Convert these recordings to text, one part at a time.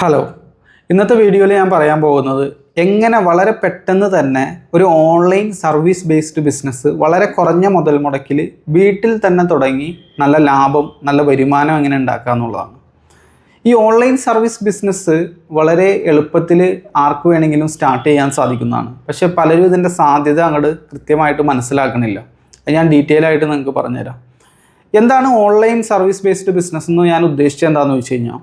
Hello ഇന്നത്തെ വീഡിയോയിൽ ഞാൻ പറയാൻ പോകുന്നത് എങ്ങനെ വളരെ പെട്ടെന്ന് തന്നെ ഒരു ഓൺലൈൻ സർവീസ് ബേസ്ഡ് ബിസിനസ് വളരെ കുറഞ്ഞ മുതൽ മുടക്കിൽ വീട്ടിൽ തന്നെ തുടങ്ങി നല്ല ലാഭം നല്ല വരുമാനം എങ്ങനെ ഉണ്ടാക്കുക എന്നുള്ളതാണ്. ഈ ഓൺലൈൻ സർവീസ് ബിസിനസ് വളരെ എളുപ്പത്തിൽ ആർക്ക് വേണമെങ്കിലും സ്റ്റാർട്ട് ചെയ്യാൻ സാധിക്കുന്നതാണ്. പക്ഷേ പലരും ഇതിന്റെ സാധ്യത അങ്ങോട്ട് കൃത്യമായിട്ട് മനസ്സിലാക്കണില്ല. ഞാൻ ഡീറ്റെയിൽ ആയിട്ട് നിങ്ങൾക്ക് പറഞ്ഞുതരാം. എന്താണ് ഓൺലൈൻ സർവീസ് ബേസ്ഡ് ബിസിനസ് എന്ന് ഞാൻ ഉദ്ദേശിച്ചത് എന്താണെന്ന് വെച്ച് കഴിഞ്ഞാൽ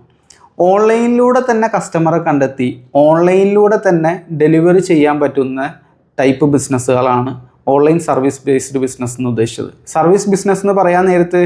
ഓൺലൈനിലൂടെ തന്നെ കസ്റ്റമറെ കണ്ടെത്തി ഓൺലൈനിലൂടെ തന്നെ ഡെലിവറി ചെയ്യാൻ പറ്റുന്ന ടൈപ്പ് ബിസിനസ്സുകളാണ് ഓൺലൈൻ സർവീസ് ബേസ്ഡ് ബിസിനസ് എന്ന് ഉദ്ദേശിച്ചത്. സർവീസ് ബിസിനസ് എന്ന് പറയാൻ നേരത്ത്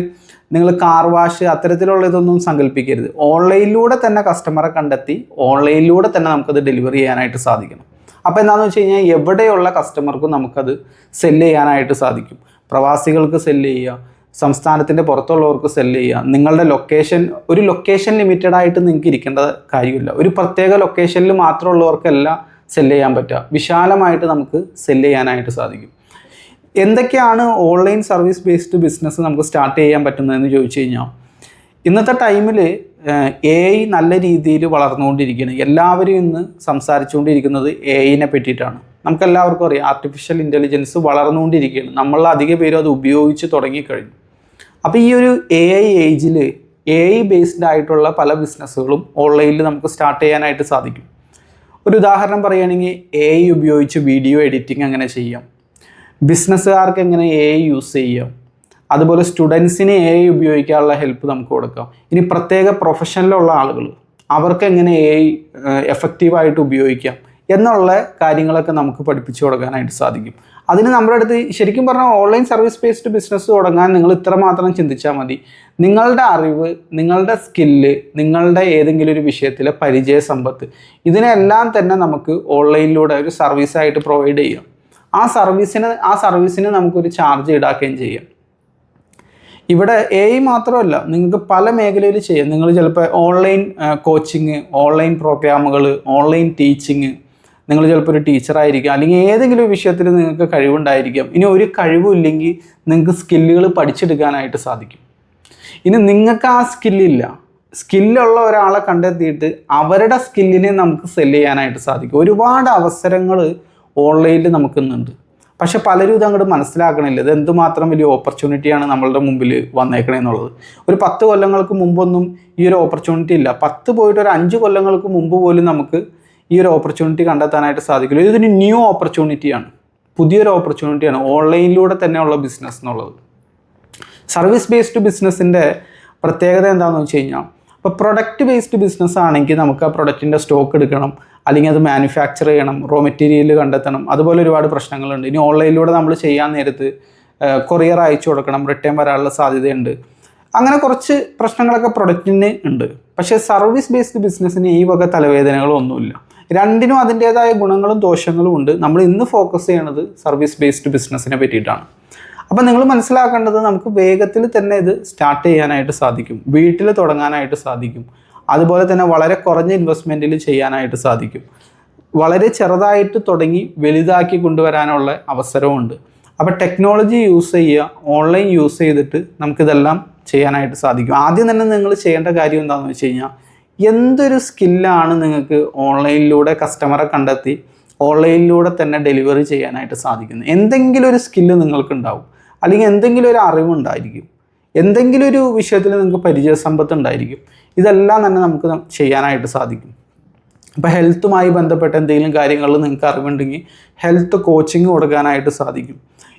നിങ്ങൾ കാർ വാഷ് അത്തരത്തിലുള്ള ഇതൊന്നും സങ്കല്പിക്കരുത് ഓൺലൈനിലൂടെ തന്നെ കസ്റ്റമറെ കണ്ടെത്തി ഓൺലൈനിലൂടെ തന്നെ നമുക്കത് ഡെലിവറി ചെയ്യാനായിട്ട് സാധിക്കണം. അപ്പോൾ എന്താണെന്ന് വെച്ച് കഴിഞ്ഞാൽ എവിടെയുള്ള കസ്റ്റമർക്കും നമുക്കത് സെല്ല് ചെയ്യാനായിട്ട് സാധിക്കും. പ്രവാസികൾക്ക് സെല്ല് ചെയ്യുക സംസ്ഥാനത്തിന്റെ പുറത്തുള്ളവർക്ക് സെല്ല് ചെയ്യുക. നിങ്ങളുടെ ലൊക്കേഷൻ ഒരു ലൊക്കേഷൻ ലിമിറ്റഡ് ആയിട്ട് നിങ്ങൾക്ക് ഇരിക്കേണ്ട കാര്യമില്ല. ഒരു പ്രത്യേക ലൊക്കേഷനിൽ മാത്രമുള്ളവർക്കല്ല സെല്ല് ചെയ്യാൻ പറ്റുക. വിശാലമായിട്ട് നമുക്ക് സെല്ല് ചെയ്യാനായിട്ട് സാധിക്കും. എന്തൊക്കെയാണ് ഓൺലൈൻ സർവീസ് ബേസ്ഡ് ബിസിനസ് നമുക്ക് സ്റ്റാർട്ട് ചെയ്യാൻ പറ്റുന്നതെന്ന് ചോദിച്ചു കഴിഞ്ഞാൽ ഇന്നത്തെ ടൈമിൽ എ ഐ നല്ല രീതിയിൽ വളർന്നുകൊണ്ടിരിക്കുകയാണ്. എല്ലാവരും ഇന്ന് സംസാരിച്ചുകൊണ്ടിരിക്കുന്നത് എ ഐനെ പറ്റിയിട്ടാണ്. നമുക്കെല്ലാവർക്കും അറിയാം ആർട്ടിഫിഷ്യൽ ഇന്റലിജൻസ് വളർന്നുകൊണ്ടിരിക്കുകയാണ്. നമ്മൾ അധിക പേരും അത് ഉപയോഗിച്ച് തുടങ്ങിക്കഴിഞ്ഞു. അപ്പോൾ ഈ ഒരു എ ഐ ഏജിൽ എ ഐ ബേസ്ഡ് ആയിട്ടുള്ള പല ബിസിനസ്സുകളും ഓൺലൈനിൽ നമുക്ക് സ്റ്റാർട്ട് ചെയ്യാനായിട്ട് സാധിക്കും. ഒരു ഉദാഹരണം പറയുകയാണെങ്കിൽ എ ഐ ഉപയോഗിച്ച് വീഡിയോ എഡിറ്റിംഗ് അങ്ങനെ ചെയ്യാം. ബിസിനസ്സുകാർക്ക് എങ്ങനെ എ ഐ യൂസ് ചെയ്യാം. അതുപോലെ സ്റ്റുഡൻസിന് എ ഐ ഉപയോഗിക്കാനുള്ള ഹെൽപ്പ് നമുക്ക് കൊടുക്കാം. ഇനി പ്രത്യേക പ്രൊഫഷനിലുള്ള ആളുകൾ അവർക്ക് എങ്ങനെ എ ഐ എഫക്റ്റീവായിട്ട് ഉപയോഗിക്കാം. എന്നുള്ള കാര്യങ്ങളൊക്കെ നമുക്ക് പഠിപ്പിച്ചു കൊടുക്കാനായിട്ട് സാധിക്കും. അതിന് നമ്മുടെ അടുത്ത് ശരിക്കും പറഞ്ഞാൽ ഓൺലൈൻ സർവീസ് ബേസ്ഡ് ബിസിനസ് തുടങ്ങാൻ നിങ്ങൾ ഇത്ര മാത്രം ചിന്തിച്ചാൽ മതി. നിങ്ങളുടെ അറിവ് നിങ്ങളുടെ സ്കില്ല് നിങ്ങളുടെ ഏതെങ്കിലും ഒരു വിഷയത്തിലെ പരിചയ സമ്പത്ത് ഇതിനെല്ലാം തന്നെ നമുക്ക് ഓൺലൈനിലൂടെ ഒരു സർവീസായിട്ട് പ്രൊവൈഡ് ചെയ്യാം. ആ സർവീസിന് ആ സർവീസിന് നമുക്കൊരു ചാർജ് ഈടാക്കുകയും ചെയ്യാം. ഇവിടെ എ ഐ മാത്രമല്ല നിങ്ങൾക്ക് പല മേഖലയിൽ ചെയ്യാം. നിങ്ങൾ ചിലപ്പോൾ ഓൺലൈൻ കോച്ചിങ് ഓൺലൈൻ പ്രോഗ്രാമുകൾ ഓൺലൈൻ ടീച്ചിങ് നിങ്ങൾ ചിലപ്പോൾ ഒരു ടീച്ചറായിരിക്കാം അല്ലെങ്കിൽ ഏതെങ്കിലും വിഷയത്തിൽ നിങ്ങൾക്ക് കഴിവുണ്ടായിരിക്കാം. ഇനി ഒരു കഴിവും ഇല്ലെങ്കിൽ നിങ്ങൾക്ക് സ്കില്ലുകൾ പഠിച്ചെടുക്കാനായിട്ട് സാധിക്കും. ഇനി നിങ്ങൾക്ക് ആ സ്കില്ലില്ല സ്കില്ലുള്ള ഒരാളെ കണ്ടെത്തിയിട്ട് അവരുടെ സ്കില്ലിനെ നമുക്ക് സെൽ ചെയ്യാനായിട്ട് സാധിക്കും. ഒരുപാട് അവസരങ്ങൾ ഓൺലൈനിൽ നമുക്കിന്നുണ്ട് പക്ഷെ പലരും ഇത് അങ്ങോട്ട് മനസ്സിലാക്കണില്ല. ഇത് എന്തുമാത്രം വലിയ ഓപ്പർച്യൂണിറ്റിയാണ് നമ്മളുടെ മുമ്പിൽ വന്നേക്കണേന്നുള്ളത് ഒരു പത്ത് കൊല്ലങ്ങൾക്ക് മുമ്പൊന്നും ഈ ഒരു ഓപ്പർച്യൂണിറ്റി ഇല്ല. പത്ത് പോയിട്ട് ഒരു അഞ്ച് കൊല്ലങ്ങൾക്ക് മുമ്പ് പോലും നമുക്ക് ഈ ഒരു ഓപ്പർച്യൂണിറ്റി കണ്ടെത്താനായിട്ട് സാധിക്കില്ല. ഇതൊരു ന്യൂ ഓപ്പർച്യൂണിറ്റിയാണ് പുതിയൊരു ഓപ്പർച്യൂണിറ്റിയാണ് ഓൺലൈനിലൂടെ തന്നെയുള്ള ബിസിനസ് എന്നുള്ളത്. സർവീസ് ബേസ്ഡ് ബിസിനസ്സിന്റെ പ്രത്യേകത എന്താണെന്ന് വെച്ച് കഴിഞ്ഞാൽ ഇപ്പോൾ പ്രൊഡക്റ്റ് ബേസ്ഡ് ബിസിനസ് ആണെങ്കിൽ നമുക്ക് ആ പ്രൊഡക്റ്റിന്റെ സ്റ്റോക്ക് എടുക്കണം അല്ലെങ്കിൽ അത് മാനുഫാക്ചർ ചെയ്യണം റോ മെറ്റീരിയൽ കണ്ടെത്തണം അതുപോലെ ഒരുപാട് പ്രശ്നങ്ങളുണ്ട്. ഇനി ഓൺലൈനിലൂടെ നമ്മൾ ചെയ്യാൻ നേരത്ത് കൊറിയർ അയച്ചു കൊടുക്കണം റിട്ടേൺ വരാനുള്ള സാധ്യതയുണ്ട്. അങ്ങനെ കുറച്ച് പ്രശ്നങ്ങളൊക്കെ പ്രൊഡക്റ്റിന് ഉണ്ട്. പക്ഷേ സർവീസ് ബേസ്ഡ് ബിസിനസ്സിന് ഈ വക തലവേദനകളൊന്നുമില്ല. രണ്ടിനും അതിന്റേതായ ഗുണങ്ങളും ദോഷങ്ങളും ഉണ്ട്. നമ്മൾ ഇന്ന് ഫോക്കസ് ചെയ്യണത് സർവീസ് ബേസ്ഡ് ബിസിനസ്സിനെ പറ്റിയിട്ടാണ്. അപ്പം നിങ്ങൾ മനസ്സിലാക്കേണ്ടത് നമുക്ക് വേഗത്തിൽ തന്നെ ഇത് സ്റ്റാർട്ട് ചെയ്യാനായിട്ട് സാധിക്കും. വീട്ടിൽ തുടങ്ങാനായിട്ട് സാധിക്കും. അതുപോലെ തന്നെ വളരെ കുറഞ്ഞ ഇൻവെസ്റ്റ്മെന്റിൽ ചെയ്യാനായിട്ട് സാധിക്കും. വളരെ ചെറുതായിട്ട് തുടങ്ങി വലുതാക്കി കൊണ്ടുവരാനുള്ള അവസരമുണ്ട് അപ്പോൾ ടെക്നോളജി യൂസ് ചെയ്യുക ഓൺലൈൻ യൂസ് ചെയ്തിട്ട് നമുക്കിതെല്ലാം ചെയ്യാനായിട്ട് സാധിക്കും. ആദ്യം തന്നെ നിങ്ങൾ ചെയ്യേണ്ട കാര്യം എന്താണെന്ന് വെച്ച് കഴിഞ്ഞാൽ എന്തൊരു സ്കില്ലാണ് നിങ്ങൾക്ക് ഓൺലൈനിലൂടെ കസ്റ്റമറെ കണ്ടെത്തി ഓൺലൈനിലൂടെ തന്നെ ഡെലിവറി ചെയ്യാനായിട്ട് സാധിക്കുന്നത്? എന്തെങ്കിലും ഒരു സ്കില്ല് നിങ്ങൾക്കുണ്ടാവും. അല്ലെങ്കിൽ എന്തെങ്കിലും ഒരു അറിവുണ്ടായിരിക്കും. എന്തെങ്കിലും ഒരു വിഷയത്തിൽ നിങ്ങൾക്ക് പരിചയസമ്പത്ത് ഉണ്ടായിരിക്കും. ഇതെല്ലാം തന്നെ നമുക്ക് ചെയ്യാനായിട്ട് സാധിക്കും. അപ്പോൾ ഹെൽത്തുമായി ബന്ധപ്പെട്ട എന്തെങ്കിലും കാര്യങ്ങളിൽ നിങ്ങൾക്ക് അറിവുണ്ടെങ്കിൽ ഹെൽത്ത് കോച്ചിങ് കൊടുക്കാനായിട്ട് സാധിക്കും.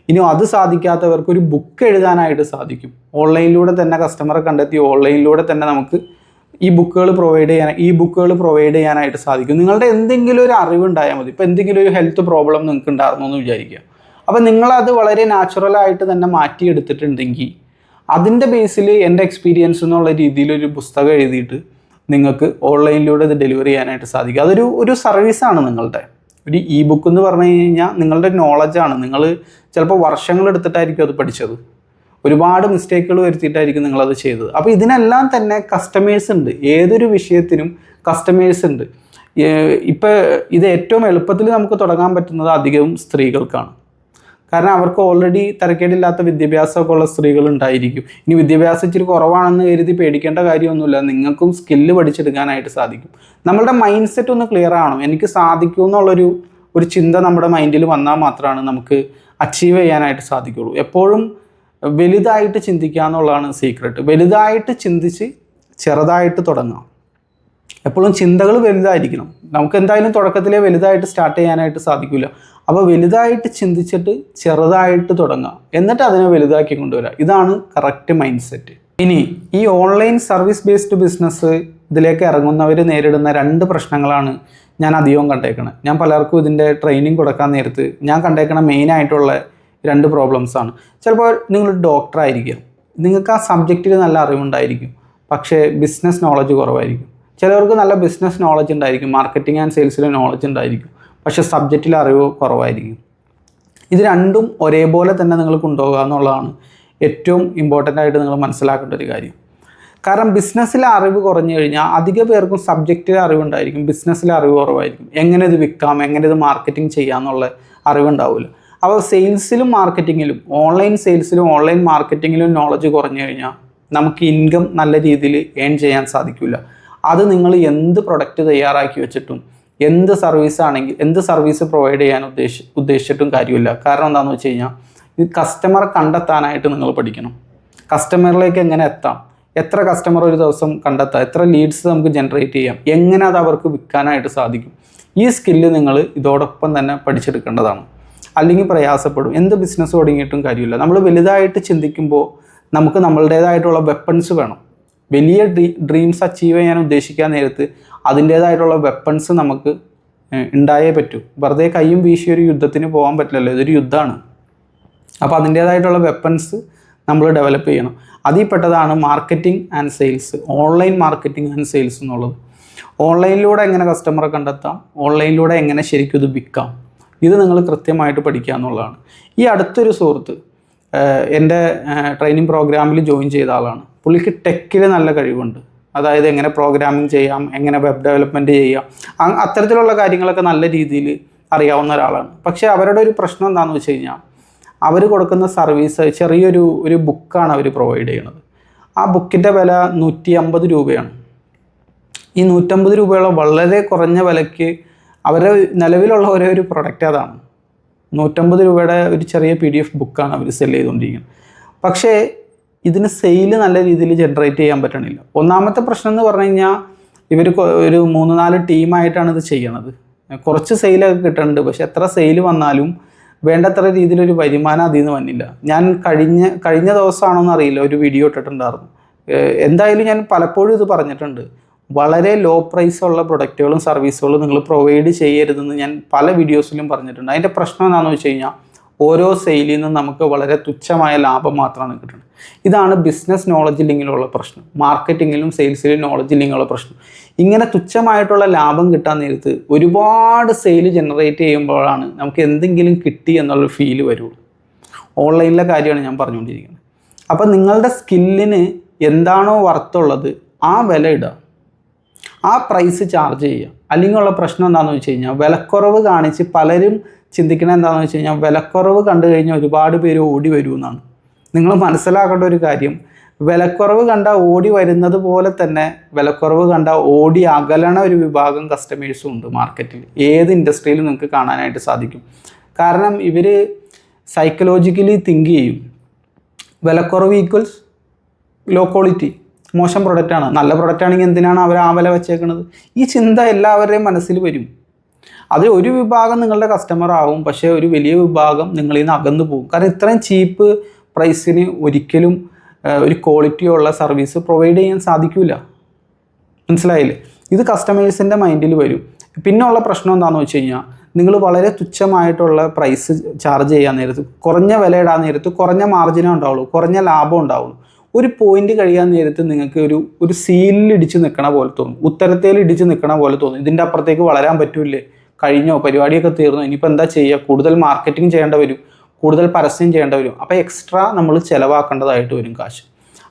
ഇനി അത് സാധിക്കാത്തവർക്ക് ഒരു ബുക്ക് എഴുതാനായിട്ട് സാധിക്കും. ഓൺലൈനിലൂടെ തന്നെ കസ്റ്റമറെ കണ്ടെത്തി ഓൺലൈനിലൂടെ തന്നെ നമുക്ക് ഈ ബുക്കുകൾ പ്രൊവൈഡ് ചെയ്യാൻ ഈ ബുക്കുകൾ പ്രൊവൈഡ് ചെയ്യാനായിട്ട് സാധിക്കും. നിങ്ങളുടെ എന്തെങ്കിലും ഒരു അറിവുണ്ടായാൽ മതി. ഇപ്പോൾ എന്തെങ്കിലും ഒരു ഹെൽത്ത് പ്രോബ്ലം നിങ്ങൾക്ക് ഉണ്ടായിരുന്നു എന്ന് വിചാരിക്കുക. അപ്പോൾ നിങ്ങളത് വളരെ നാച്ചുറലായിട്ട് തന്നെ മാറ്റിയെടുത്തിട്ടുണ്ടെങ്കിൽ അതിന്റെ ബേസിൽ എന്റെ എക്സ്പീരിയൻസ് എന്നുള്ള രീതിയിലൊരു പുസ്തകം എഴുതിയിട്ട് നിങ്ങൾക്ക് ഓൺലൈനിലൂടെ ഇത് ഡെലിവറി ചെയ്യാനായിട്ട് സാധിക്കും. അതൊരു ഒരു സർവീസാണ് നിങ്ങളുടെ. ഒരു ഇ ബുക്ക് എന്ന് പറഞ്ഞു കഴിഞ്ഞാൽ നിങ്ങളുടെ നോളജാണ് നിങ്ങൾ ചിലപ്പോൾ വർഷങ്ങൾ എടുത്തിട്ടായിരിക്കും അത് പഠിച്ചത്. ഒരുപാട് മിസ്റ്റേക്കുകൾ വരുത്തിയിട്ടായിരിക്കും നിങ്ങളത് ചെയ്തത്. അപ്പോൾ ഇതിനെല്ലാം തന്നെ കസ്റ്റമേഴ്സ് ഉണ്ട്. ഏതൊരു വിഷയത്തിനും കസ്റ്റമേഴ്സ് ഉണ്ട്. ഇപ്പോൾ ഇത് ഏറ്റവും എളുപ്പത്തിൽ നമുക്ക് തുടങ്ങാൻ പറ്റുന്നത് അധികവും സ്ത്രീകൾക്കാണ്. കാരണം അവർക്ക് ഓൾറെഡി തിരക്കേടില്ലാത്ത വിദ്യാഭ്യാസമൊക്കെ ഉള്ള സ്ത്രീകൾ ഉണ്ടായിരിക്കും. ഇനി വിദ്യാഭ്യാസം ഇച്ചിരി കുറവാണെന്ന് കരുതി പേടിക്കേണ്ട കാര്യമൊന്നുമില്ല. നിങ്ങൾക്കും സ്കില്ല് പഠിച്ചെടുക്കാനായിട്ട് സാധിക്കും. നമ്മളുടെ മൈൻഡ് സെറ്റ് ഒന്ന് ക്ലിയർ ആവണം. എനിക്ക് സാധിക്കും എന്നുള്ളൊരു ഒരു ചിന്ത നമ്മുടെ മൈൻഡിൽ വന്നാൽ മാത്രമാണ് നമുക്ക് അച്ചീവ് ചെയ്യാനായിട്ട് സാധിക്കുള്ളൂ. എപ്പോഴും വലുതായിട്ട് ചിന്തിക്കുക എന്നുള്ളതാണ് സീക്രട്ട് വലുതായിട്ട് ചിന്തിച്ച് ചെറുതായിട്ട് തുടങ്ങാം എപ്പോഴും ചിന്തകൾ വലുതായിരിക്കണം. നമുക്ക് എന്തായാലും തുടക്കത്തിലെ വലുതായിട്ട് സ്റ്റാർട്ട് ചെയ്യാനായിട്ട് സാധിക്കില്ല അപ്പോൾ വലുതായിട്ട് ചിന്തിച്ചിട്ട് ചെറുതായിട്ട് തുടങ്ങാം എന്നിട്ട് അതിനെ വലുതാക്കി കൊണ്ടുവരാം. ഇതാണ് കറക്റ്റ് മൈൻഡ് സെറ്റ് ഇനി ഈ ഓൺലൈൻ സർവീസ് ബേസ്ഡ് ബിസിനസ് ഇതിലേക്ക് ഇറങ്ങുന്നവർ നേരിടുന്ന രണ്ട് പ്രശ്നങ്ങളാണ് ഞാൻ അധികവും കണ്ടേക്കുന്നത് ഞാൻ പലർക്കും ഇതിന്റെ ട്രെയിനിങ് കൊടുക്കാൻ നേരത്ത് ഞാൻ കണ്ടേക്കണ മെയിനായിട്ടുള്ള രണ്ട് പ്രോബ്ലംസ് ആണ്. ചിലപ്പോൾ നിങ്ങൾ ഡോക്ടർ ആയിരിക്കും. നിങ്ങൾക്ക് ആ സബ്ജക്റ്റിൽ നല്ല അറിവുണ്ടായിരിക്കും. പക്ഷേ ബിസിനസ് നോളജ് കുറവായിരിക്കും. ചിലവർക്ക് നല്ല ബിസിനസ് നോളജ് ഉണ്ടായിരിക്കും. മാർക്കറ്റിംഗ് ആൻഡ് സെയിൽസിലെ നോളജ് ഉണ്ടായിരിക്കും. പക്ഷേ സബ്ജക്റ്റിൽ അറിവ് കുറവായിരിക്കും. ഇത് രണ്ടും ഒരേപോലെ തന്നെ നിങ്ങൾ കൊണ്ടുപോകുക എന്നുള്ളതാണ് ഏറ്റവും ഇമ്പോർട്ടന്റ് ആയിട്ട് നിങ്ങൾ മനസ്സിലാക്കേണ്ട ഒരു കാര്യം. കാരണം ബിസിനസ്സിലെ അറിവ് കുറഞ്ഞു കഴിഞ്ഞാൽ അധിക പേർക്കും സബ്ജക്റ്റിലെ അറിവുണ്ടായിരിക്കും. ബിസിനസ്സിലെ അറിവ് കുറവായിരിക്കും. എങ്ങനെ ഇത് വിൽക്കാം? എങ്ങനെ ഇത് മാർക്കറ്റിംഗ് ചെയ്യാം എന്നുള്ള അറിവുണ്ടാവില്ല. അപ്പോൾ സെയിൽസിലും മാർക്കറ്റിങ്ങിലും ഓൺലൈൻ സെയിൽസിലും ഓൺലൈൻ മാർക്കറ്റിങ്ങിലും നോളജ് കുറഞ്ഞു കഴിഞ്ഞാൽ നമുക്ക് ഇൻകം നല്ല രീതിയിൽ ഏൺ ചെയ്യാൻ സാധിക്കില്ല അത് നിങ്ങൾ എന്ത് പ്രൊഡക്റ്റ് തയ്യാറാക്കി വെച്ചിട്ടും എന്ത് സർവീസ് ആണെങ്കിൽ എന്ത് സർവീസ് പ്രൊവൈഡ് ചെയ്യാൻ ഉദ്ദേശി ഉദ്ദേശിച്ചിട്ടും കാര്യമില്ല. കാരണം എന്താണെന്ന് വെച്ച് കഴിഞ്ഞാൽ ഈ കസ്റ്റമറെ കണ്ടെത്താനായിട്ട് നിങ്ങൾ പഠിക്കണം. കസ്റ്റമറിലേക്ക് എങ്ങനെ എത്താം? എത്ര കസ്റ്റമർ ഒരു ദിവസം കണ്ടെത്താം? എത്ര ലീഡ്സ് നമുക്ക് ജനറേറ്റ് ചെയ്യാം? എങ്ങനെ അത് അവർക്ക് വിൽക്കാനായിട്ട് സാധിക്കും? ഈ സ്കില്ല് നിങ്ങൾ ഇതോടൊപ്പം തന്നെ പഠിച്ചെടുക്കേണ്ടതാണ്. അല്ലെങ്കിൽ പ്രയാസപ്പെടും. എന്ത് ബിസിനസ് തുടങ്ങിയിട്ടും കാര്യമില്ല. നമ്മൾ വലുതായിട്ട് ചിന്തിക്കുമ്പോൾ നമുക്ക് നമ്മളുടേതായിട്ടുള്ള വെപ്പൺസ് വേണം. വലിയ ഡ്രീ ഡ്രീംസ് അച്ചീവ് ചെയ്യാൻ ഉദ്ദേശിക്കാൻ നേരത്ത് അതിന്റേതായിട്ടുള്ള വെപ്പൺസ് നമുക്ക് ഉണ്ടായേ പറ്റൂ. വെറുതെ കൈയും വീശി ഒരു യുദ്ധത്തിന് പോകാൻ പറ്റില്ലല്ലോ. ഇതൊരു യുദ്ധമാണ്. അപ്പോൾ അതിന്റേതായിട്ടുള്ള വെപ്പൺസ് നമ്മൾ ഡെവലപ്പ് ചെയ്യണം. അതിൽ പെട്ടതാണ് marketing and sales online marketing and sales എന്നുള്ളത്. ഓൺലൈനിലൂടെ എങ്ങനെ കസ്റ്റമറെ കണ്ടെത്താം? ഓൺലൈനിലൂടെ എങ്ങനെ ശരിക്കും ഇത് വിൽക്കാം? ഇത് നിങ്ങൾ കൃത്യമായിട്ട് പഠിക്കുക എന്നുള്ളതാണ്. ഈ അടുത്തൊരു സുഹൃത്ത് എന്റെ ട്രെയിനിങ് പ്രോഗ്രാമിൽ ജോയിൻ ചെയ്ത ആളാണ്. പുള്ളിക്ക് ടെക്കിൽ നല്ല കഴിവുണ്ട്. അതായത് എങ്ങനെ പ്രോഗ്രാമിംഗ് ചെയ്യാം എങ്ങനെ വെബ് ഡെവലപ്മെന്റ് ചെയ്യാം അത്തരത്തിലുള്ള കാര്യങ്ങളൊക്കെ നല്ല രീതിയിൽ അറിയാവുന്ന ഒരാളാണ്. പക്ഷേ അവരുടെ ഒരു പ്രശ്നം എന്താണെന്ന് വെച്ച് കഴിഞ്ഞാൽ അവർ കൊടുക്കുന്ന സർവീസ് ചെറിയൊരു ഒരു ബുക്കാണ് അവർ പ്രൊവൈഡ് ചെയ്യുന്നത്. ആ ബുക്കിന്റെ വില നൂറ്റി അമ്പത് രൂപയാണ്. ഈ നൂറ്റമ്പത് രൂപയുള്ള വളരെ കുറഞ്ഞ വിലയ്ക്ക് അവരുടെ നിലവിലുള്ള ഒരേ ഒരു പ്രൊഡക്റ്റ് അതാണ്. നൂറ്റമ്പത് രൂപയുടെ ഒരു ചെറിയ പി ഡി എഫ് ബുക്കാണ് അവർ സെല്ല് ചെയ്തുകൊണ്ടിരിക്കുന്നത് പക്ഷേ ഇതിന് സെയിൽ നല്ല രീതിയിൽ ജനറേറ്റ് ചെയ്യാൻ പറ്റണില്ല. ഒന്നാമത്തെ പ്രശ്നം എന്ന് പറഞ്ഞു കഴിഞ്ഞാൽ ഇവർ ഒരു മൂന്ന് നാല് ടീമായിട്ടാണ് ഇത് ചെയ്യണത് കുറച്ച് സെയിലൊക്കെ കിട്ടുന്നുണ്ട് പക്ഷെ എത്ര സെയിൽ വന്നാലും വേണ്ടത്ര രീതിയിലൊരു വരുമാനം അതിൽ നിന്ന് വന്നില്ല. ഞാൻ കഴിഞ്ഞ കഴിഞ്ഞ ദിവസമാണോന്ന് അറിയില്ല ഒരു വീഡിയോ ഇട്ടിട്ടുണ്ടായിരുന്നു. എന്തായാലും ഞാൻ പലപ്പോഴും ഇത് പറഞ്ഞിട്ടുണ്ട്. വളരെ ലോ പ്രൈസ് ഉള്ള പ്രൊഡക്റ്റുകളും സർവീസുകളും നിങ്ങൾ പ്രൊവൈഡ് ചെയ്യരുതെന്ന് ഞാൻ പല വീഡിയോസിലും പറഞ്ഞിട്ടുണ്ട്. അതിന്റെ പ്രശ്നം എന്താണെന്ന് വെച്ച് കഴിഞ്ഞാൽ ഓരോ സെയിലിൽ നിന്നും നമുക്ക് വളരെ തുച്ഛമായ ലാഭം മാത്രമാണ് കിട്ടുന്നത്. ഇതാണ് ബിസിനസ് നോളജ് ഇല്ലെങ്കിലുള്ള പ്രശ്നം. മാർക്കറ്റിങ്ങിലും സെയിൽസിലും നോളജ് ഇല്ലെങ്കിലുള്ള പ്രശ്നം. ഇങ്ങനെ തുച്ഛമായിട്ടുള്ള ലാഭം കിട്ടാൻ നേരത്ത് ഒരുപാട് സെയിൽ ജനറേറ്റ് ചെയ്യുമ്പോഴാണ് നമുക്ക് എന്തെങ്കിലും കിട്ടി എന്നുള്ള ഫീൽ വരുള്ളൂ. ഓൺലൈനിലെ കാര്യമാണ് ഞാൻ പറഞ്ഞുകൊണ്ടിരിക്കുന്നത്. അപ്പം നിങ്ങളുടെ സ്കില്ലിന് എന്താണോ വർത്തുള്ളത് ആ വില ഇടുക. ആ പ്രൈസ് ചാർജ് ചെയ്യുക. അല്ലെങ്കിൽ ഉള്ള പ്രശ്നം എന്താണെന്ന് വെച്ച് കഴിഞ്ഞാൽ വിലക്കുറവ് കാണിച്ച് പലരും ചിന്തിക്കണത് എന്താണെന്ന് വെച്ച് കഴിഞ്ഞാൽ വിലക്കുറവ് കണ്ടു കഴിഞ്ഞാൽ ഒരുപാട് പേര് ഓടി വരുമെന്നാണ്. നിങ്ങൾ മനസ്സിലാക്കേണ്ട ഒരു കാര്യം വിലക്കുറവ് കണ്ട ഓടി വരുന്നത് പോലെ തന്നെ വിലക്കുറവ് കണ്ട ഓടി അകലണ ഒരു വിഭാഗം കസ്റ്റമേഴ്സും ഉണ്ട് മാർക്കറ്റിൽ ഏത് ഇൻഡസ്ട്രിയിലും നിങ്ങൾക്ക് കാണാനായിട്ട് സാധിക്കും. കാരണം ഇവർ സൈക്കോളജിക്കലി തിങ്ക് ചെയ്യും. വിലക്കുറവ് ഈക്വൽസ് ലോ ക്വാളിറ്റി മോശം പ്രൊഡക്റ്റാണ് നല്ല പ്രൊഡക്റ്റ് ആണെങ്കിൽ എന്തിനാണ് അവർ ആ വില വെച്ചേക്കുന്നത് ഈ ചിന്ത എല്ലാവരുടെയും മനസ്സിൽ വരും. അത് ഒരു വിഭാഗം നിങ്ങളുടെ കസ്റ്റമർ ആവും പക്ഷേ ഒരു വലിയ വിഭാഗം നിങ്ങളിൽ നിന്ന് അകന്നു പോകും. കാരണം ഇത്രയും ചീപ്പ് പ്രൈസിന് ഒരിക്കലും ഒരു ക്വാളിറ്റിയുള്ള സർവീസ് പ്രൊവൈഡ് ചെയ്യാൻ സാധിക്കില്ല മനസ്സിലായില്ലേ? ഇത് കസ്റ്റമേഴ്സിന്റെ മൈൻഡിൽ വരും. പിന്നെയുള്ള പ്രശ്നം എന്താണെന്ന് വെച്ച് കഴിഞ്ഞാൽ നിങ്ങൾ വളരെ തുച്ഛമായിട്ടുള്ള പ്രൈസ് ചാർജ് ചെയ്യാൻ നേരത്ത് കുറഞ്ഞ വില ഇടാൻ നേരത്ത് കുറഞ്ഞ മാർജിനേ ഉണ്ടാവുള്ളൂ. കുറഞ്ഞ ലാഭം ഉണ്ടാവുള്ളൂ. ഒരു പോയിന്റ് കഴിയാൻ നേരത്ത് നിങ്ങൾക്ക് ഒരു ഒരു സീലിൽ ഇടിച്ച് നിൽക്കണ പോലെ തോന്നും. ഉത്തരത്തേൽ ഇടിച്ച് നിൽക്കണ പോലെ തോന്നും. ഇതിന്റെ അപ്പുറത്തേക്ക് വളരാൻ പറ്റൂലേ കഴിഞ്ഞോ? പരിപാടിയൊക്കെ തീർന്നോ? ഇനിയിപ്പോൾ എന്താ ചെയ്യുക കൂടുതൽ മാർക്കറ്റിംഗ് ചെയ്യേണ്ട വരും. കൂടുതൽ പരസ്യം ചെയ്യേണ്ട വരും. അപ്പോൾ എക്സ്ട്രാ നമ്മൾ ചിലവാക്കേണ്ടതായിട്ട് വരും കാശ്.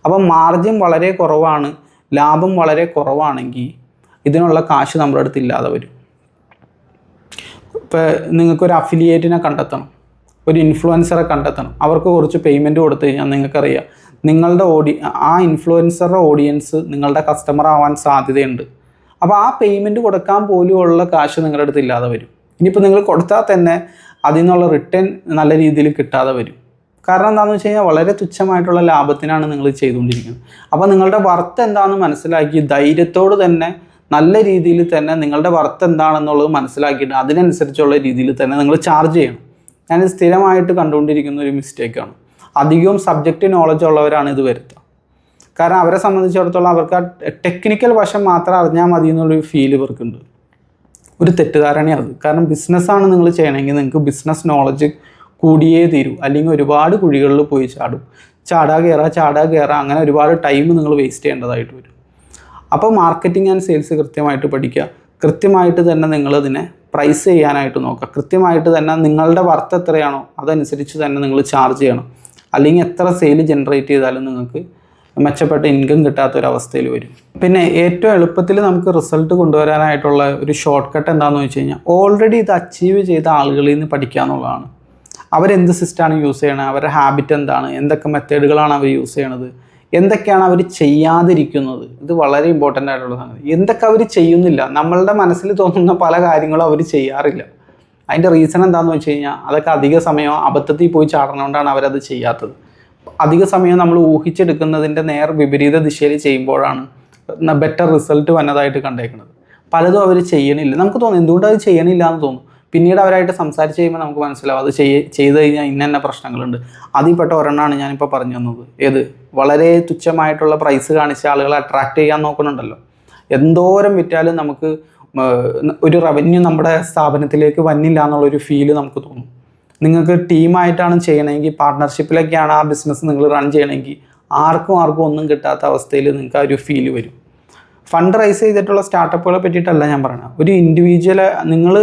അപ്പം മാർജിൻ വളരെ കുറവാണ്. ലാഭം വളരെ കുറവാണെങ്കിൽ ഇതിനുള്ള കാശ് നമ്മുടെ അടുത്ത് ഇല്ലാതെ വരും. ഇപ്പോൾ നിങ്ങൾക്കൊരു അഫിലിയേറ്റിനെ കണ്ടെത്തണം. ഒരു ഇൻഫ്ലുവൻസറെ കണ്ടെത്തണം. അവർക്ക് കുറച്ച് പേയ്മെന്റ് കൊടുത്തു കഴിഞ്ഞാൽ നിങ്ങൾക്കറിയാം. നിങ്ങളുടെ ഓഡി ആ ഇൻഫ്ലുവൻസറുടെ ഓഡിയൻസ് നിങ്ങളുടെ കസ്റ്റമർ ആവാൻ സാധ്യതയുണ്ട്. അപ്പോൾ ആ പേയ്മെന്റ് കൊടുക്കാൻ പോലുമുള്ള കാശ് നിങ്ങളുടെ അടുത്ത് ഇല്ലാതെ വരും. ഇനിയിപ്പോൾ നിങ്ങൾ കൊടുത്താൽ തന്നെ അതിൽ നിന്നുള്ള റിട്ടേൺ നല്ല രീതിയിൽ കിട്ടാതെ വരും. കാരണം എന്താണെന്ന് വെച്ച് കഴിഞ്ഞാൽ വളരെ തുച്ഛമായിട്ടുള്ള ലാഭത്തിനാണ് നിങ്ങൾ ചെയ്തുകൊണ്ടിരിക്കുന്നത്. അപ്പോൾ നിങ്ങളുടെ വർത്ത് എന്താണെന്ന് മനസ്സിലാക്കി ധൈര്യത്തോട് തന്നെ നല്ല രീതിയിൽ തന്നെ നിങ്ങളുടെ വർത്ത് എന്താണെന്നുള്ളത് മനസ്സിലാക്കിയിട്ട് അതിനനുസരിച്ചുള്ള രീതിയിൽ തന്നെ നിങ്ങൾ ചാർജ് ചെയ്യണം. ഞാൻ സ്ഥിരമായിട്ട് കണ്ടുകൊണ്ടിരിക്കുന്ന ഒരു മിസ്റ്റേക്കാണ് അധികവും സബ്ജക്റ്റ് നോളജ് ഉള്ളവരാണ് ഇത് വരുത്തുക. കാരണം അവരെ സംബന്ധിച്ചിടത്തോളം അവർക്ക് ആ ടെക്നിക്കൽ വശം മാത്രം അറിഞ്ഞാൽ മതി എന്നുള്ളൊരു ഫീൽ ഇവർക്കുണ്ട്. ഒരു തെറ്റിദ്ധാരണയാണ് അത്. കാരണം ബിസിനസ്സാണ് നിങ്ങൾ ചെയ്യണമെങ്കിൽ നിങ്ങൾക്ക് ബിസിനസ് നോളജ് കൂടിയേ തീരൂ. അല്ലെങ്കിൽ ഒരുപാട് കുഴികളിൽ പോയി ചാടും. ചാടാ കയറാ ചാടാ കയറാ അങ്ങനെ ഒരുപാട് ടൈം നിങ്ങൾ വേസ്റ്റ് ചെയ്യേണ്ടതായിട്ട് വരും. അപ്പോൾ മാർക്കറ്റിംഗ് ആൻഡ് സെയിൽസ് കൃത്യമായിട്ട് പഠിക്കുക. കൃത്യമായിട്ട് തന്നെ നിങ്ങളതിനെ പ്രൈസ് ചെയ്യാനായിട്ട് നോക്കുക. കൃത്യമായിട്ട് തന്നെ നിങ്ങളുടെ വർത്ത് എത്രയാണോ അതനുസരിച്ച് തന്നെ നിങ്ങൾ ചാർജ് ചെയ്യണം. അല്ലെങ്കിൽ എത്ര സെയിൽ ജനറേറ്റ് ചെയ്താലും നിങ്ങൾക്ക് മെച്ചപ്പെട്ട ഇൻകം കിട്ടാത്ത ഒരു അവസ്ഥയിൽ വരും. പിന്നെ ഏറ്റവും എളുപ്പത്തിൽ നമുക്ക് റിസൾട്ട് കൊണ്ടുവരാനായിട്ടുള്ള ഒരു ഷോർട്ട് കട്ട് എന്താണെന്ന് വെച്ച് കഴിഞ്ഞാൽ ഓൾറെഡി ഇത് അച്ചീവ് ചെയ്ത ആളുകളിൽ നിന്ന് പഠിക്കുക എന്നുള്ളതാണ്. അവരെന്ത് സിസ്റ്റമാണ് യൂസ് ചെയ്യണത് അവരുടെ ഹാബിറ്റ് എന്താണ്? എന്തൊക്കെ മെത്തേഡുകളാണ് അവർ യൂസ് ചെയ്യണത്? എന്തൊക്കെയാണ് അവർ ചെയ്യാതിരിക്കുന്നത്? ഇത് വളരെ ഇമ്പോർട്ടന്റ് ആയിട്ടുള്ള സംഗതി. എന്തൊക്കെ അവർ ചെയ്യുന്നില്ല? നമ്മളുടെ മനസ്സിൽ തോന്നുന്ന പല കാര്യങ്ങളും അവർ ചെയ്യാറില്ല. അതിന്റെ റീസൺ എന്താണെന്ന് വെച്ച് കഴിഞ്ഞാൽ അതൊക്കെ അധിക സമയം അബദ്ധത്തിൽ പോയി ചാടണോണ്ടാണ് അവരത് ചെയ്യാത്തത്. അധിക സമയം നമ്മൾ ഊഹിച്ചെടുക്കുന്നതിന്റെ നേർ വിപരീത ദിശയിൽ ചെയ്യുമ്പോഴാണ് ബെറ്റർ റിസൾട്ട് വന്നതായിട്ട് കണ്ടേക്കുന്നത്. പലതും അവർ ചെയ്യണില്ല. നമുക്ക് തോന്നും എന്തുകൊണ്ട് അത് ചെയ്യണില്ല എന്ന് തോന്നും. പിന്നീട് അവരായിട്ട് സംസാരിച്ച് കഴിയുമ്പോൾ നമുക്ക് മനസ്സിലാവും അത് ചെയ്യ ചെയ്ത് കഴിഞ്ഞാൽ ഇന്ന തന്നെ പ്രശ്നങ്ങളുണ്ട്. അതിൽപ്പെട്ട ഒരെണ്ണമാണ് ഞാനിപ്പോൾ പറഞ്ഞു തന്നത്. ഏത്? വളരെ തുച്ഛമായിട്ടുള്ള പ്രൈസ് കാണിച്ച് ആളുകളെ അട്രാക്ട് ചെയ്യാൻ നോക്കുന്നുണ്ടല്ലോ. എന്തോരം വിറ്റാലും നമുക്ക് ഒരു റവന്യൂ നമ്മുടെ സ്ഥാപനത്തിലേക്ക് വന്നില്ല എന്നുള്ളൊരു ഫീൽ നമുക്ക് തോന്നും. നിങ്ങൾക്ക് ടീമായിട്ടാണ് ചെയ്യണമെങ്കിൽ പാർട്ട്ണർഷിപ്പിലൊക്കെയാണ് ആ ബിസിനസ് നിങ്ങൾ റൺ ചെയ്യണമെങ്കിൽ ആർക്കും ആർക്കും ഒന്നും കിട്ടാത്ത അവസ്ഥയിൽ നിങ്ങൾക്ക് ആ ഒരു ഫീൽ വരും. ഫണ്ട് റൈസ് ചെയ്തിട്ടുള്ള സ്റ്റാർട്ടപ്പുകളെ പറ്റിയിട്ടല്ല ഞാൻ പറയുന്നത് ഒരു ഇൻഡിവിജ്വൽ നിങ്ങൾ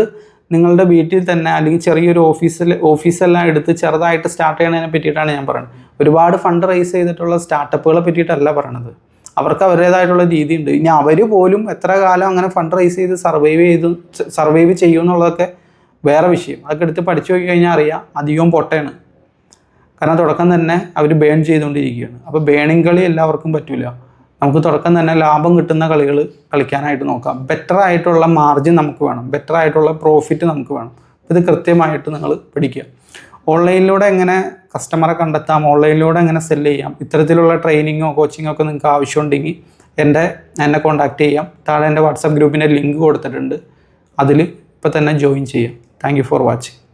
നിങ്ങളുടെ വീട്ടിൽ തന്നെ അല്ലെങ്കിൽ ചെറിയൊരു ഓഫീസിൽ ഓഫീസെല്ലാം എടുത്ത് ചെറുതായിട്ട് സ്റ്റാർട്ട് ചെയ്യണതിനെ പറ്റിയിട്ടാണ് ഞാൻ പറയുന്നത് ഒരുപാട് ഫണ്ട് റൈസ് ചെയ്തിട്ടുള്ള സ്റ്റാർട്ടപ്പുകളെ പറ്റിയിട്ടല്ല പറയണത്. അവർക്ക് അവരുടേതായിട്ടുള്ള രീതിയുണ്ട്. ഇനി അവർ പോലും എത്ര കാലം അങ്ങനെ ഫണ്ട് റൈസ് ചെയ്ത് സർവൈവ് ചെയ്ത് സർവൈവ് ചെയ്യും എന്നുള്ളതൊക്കെ വേറെ വിഷയം. അതൊക്കെ എടുത്ത് പഠിച്ചു നോക്കി കഴിഞ്ഞാൽ അറിയാം അധികവും പൊട്ടയാണ്. കാരണം തുടക്കം തന്നെ അവർ ബേൺ ചെയ്തുകൊണ്ടിരിക്കുകയാണ്. അപ്പോൾ ബേണിംഗ് കളി എല്ലാവർക്കും പറ്റില്ല നമുക്ക് തുടക്കം തന്നെ ലാഭം കിട്ടുന്ന കളികൾ കളിക്കാനായിട്ട് നോക്കാം. ബെറ്റർ ആയിട്ടുള്ള മാർജിൻ നമുക്ക് വേണം. ബെറ്റർ ആയിട്ടുള്ള പ്രോഫിറ്റ് നമുക്ക് വേണം. ഇത് കൃത്യമായിട്ട് നിങ്ങൾ പഠിക്കുക. ഓൺലൈനിലൂടെ എങ്ങനെ കസ്റ്റമറെ കണ്ടെത്താം? ഓൺലൈനിലൂടെ എങ്ങനെ സെൽ ചെയ്യാം? ഇത്തരത്തിലുള്ള ട്രെയിനിങ്ങോ കോച്ചിങ്ങോ ഒക്കെ നിങ്ങൾക്ക് ആവശ്യമുണ്ടെങ്കിൽ എന്റെ എന്നെ കോൺടാക്റ്റ് ചെയ്യാം. താഴെ എന്റെ വാട്സാപ്പ് ഗ്രൂപ്പിന്റെ ലിങ്ക് കൊടുത്തിട്ടുണ്ട്. അതിൽ ഇപ്പോൾ തന്നെ ജോയിൻ ചെയ്യാം. Thank for watching